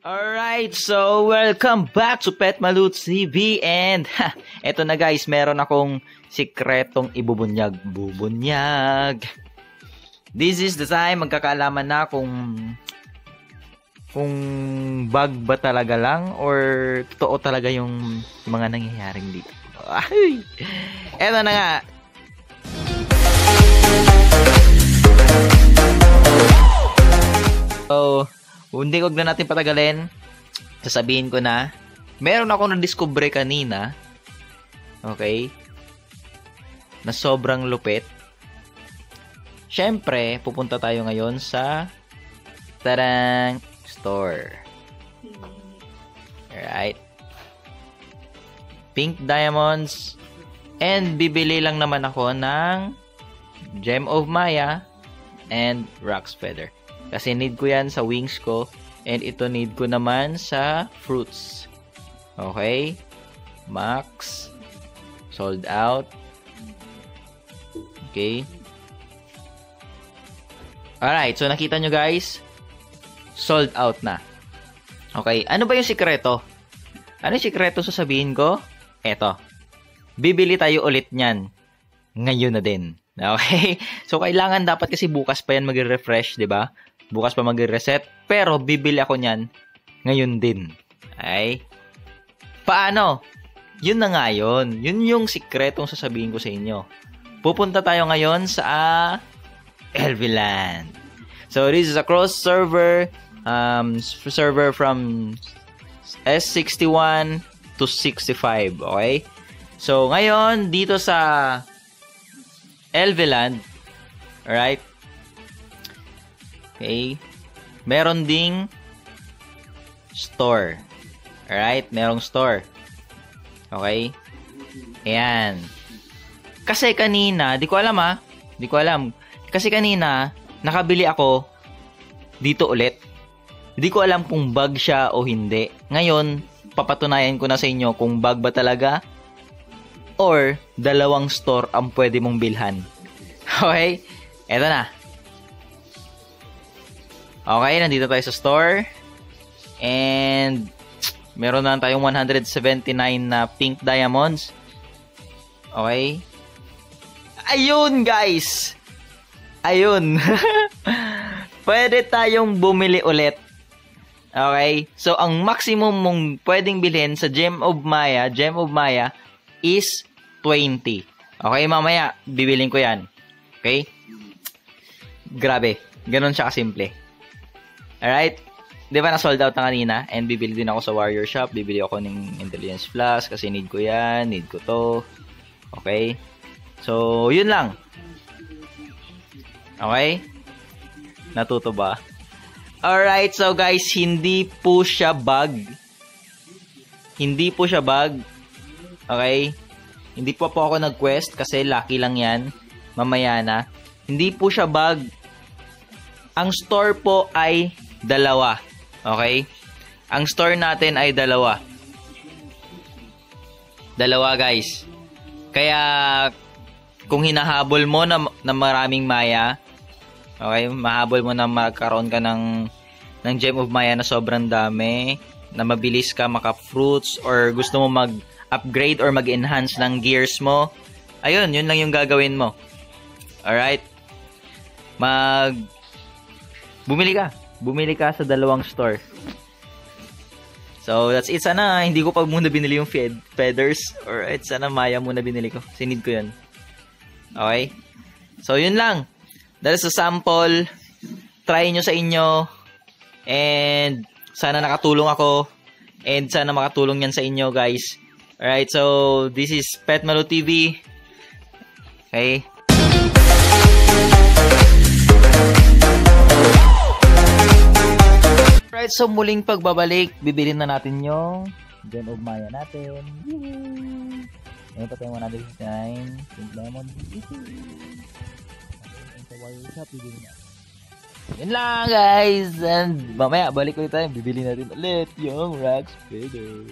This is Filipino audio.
Alright, so welcome back to Pet Malut TV and ha, eto na guys, meron akong sikretong ibubunyag. Bubunyag. This is the time magkakaalaman na kung kung bug ba talaga lang or totoo talaga yung mga nangyayaring dito. Ay! Eto na nga. Hindi wag na natin patagalin. Sasabihin ko na, meron ako na-discover kanina, okay, na sobrang lupit. Siyempre, pupunta tayo ngayon sa tarang store. Alright. Pink diamonds. And bibili lang naman ako ng Gem of Maya and Rock's Feather. Kasi need ko yan sa wings ko. And ito need ko naman sa fruits. Okay? Max. Sold out. Okay. Alright, so nakita nyo guys. Sold out na. Okay, ano ba yung sikreto? Ano yung sikreto sasabihin ko? Eto. Bibili tayo ulit niyan. Ngayon na din. Okay? So, kailangan dapat kasi bukas pa yan mag-refresh, di ba? Bukas pa mag-reset, pero bibili ako niyan ngayon din. Ay, paano? Yun na nga yun. Yun yung sikretong sasabihin ko sa inyo. Pupunta tayo ngayon sa Elviland. So, this is a cross server um, server from S61 to 65. Okay? So, ngayon, dito sa Elviland, alright, Okay? Meron ding store. Alright? Merong store. Okay? Ayan. Kasi kanina, di ko alam ha. Di ko alam. Kasi kanina, nakabili ako dito ulit. Hindi ko alam kung bug siya o hindi. Ngayon, papatunayan ko na sa inyo kung bug ba talaga or dalawang store ang pwede mong bilhan. Okay? Eto na. Okay, nandito tayo sa store. And meron na tayong 179 na pink diamonds. Okay. Ayun, guys. Ayun. Pwede tayong bumili ulit. Okay? So, ang maximum mong pwedeng bilhin sa Gem of Maya, Gem of Maya, is 20. Okay, mamaya, bibilin ko yan. Okay? Grabe. Ganon siya kasimple. Alright? Di ba na-sold out na kanina? And bibili din ako sa Warrior Shop. Bibili ako ng Intelligence Plus kasi need ko yan. Need ko to. Okay? So, yun lang. Okay? Natuto ba? Alright, so guys, hindi po siya bug. Hindi po siya bug. Okay? Hindi po po ako nag-quest kasi lucky lang yan. Mamaya na. Hindi po siya bug. Ang store po ay dalawa. Okay? Ang store natin ay dalawa. Dalawa, guys. Kaya, kung hinahabol mo na, na maraming maya, okay, mahabol mo na magkaroon ka ng, ng Gem of Maya na sobrang dami, na mabilis ka maka-fruits, or gusto mo mag-upgrade or mag-enhance ng gears mo, ayun, yun lang yung gagawin mo. Alright? Mag... Bumili ka bumili ka sa dalawang store. So, that's it. Sana hindi ko pa muna binili yung fed, feathers. Or sana Maya muna binili ko. Sinid ko yun. Okay? So, yun lang. That is a sample. Try nyo sa inyo. And, sana nakatulong ako. And, sana makatulong yan sa inyo, guys. Alright, so, this is Pet Malo TV. Okay? Alright, so muling pagbabalik, bibilin na natin yung Gem of Maya natin. Yee! Ngayon pa tayo 169. Pink Lemon. Okay, sa wire shop, bibilin natin. Yun lang guys! And mamaya, balik ulit tayo. Bibili natin ulit yung Rax Feather.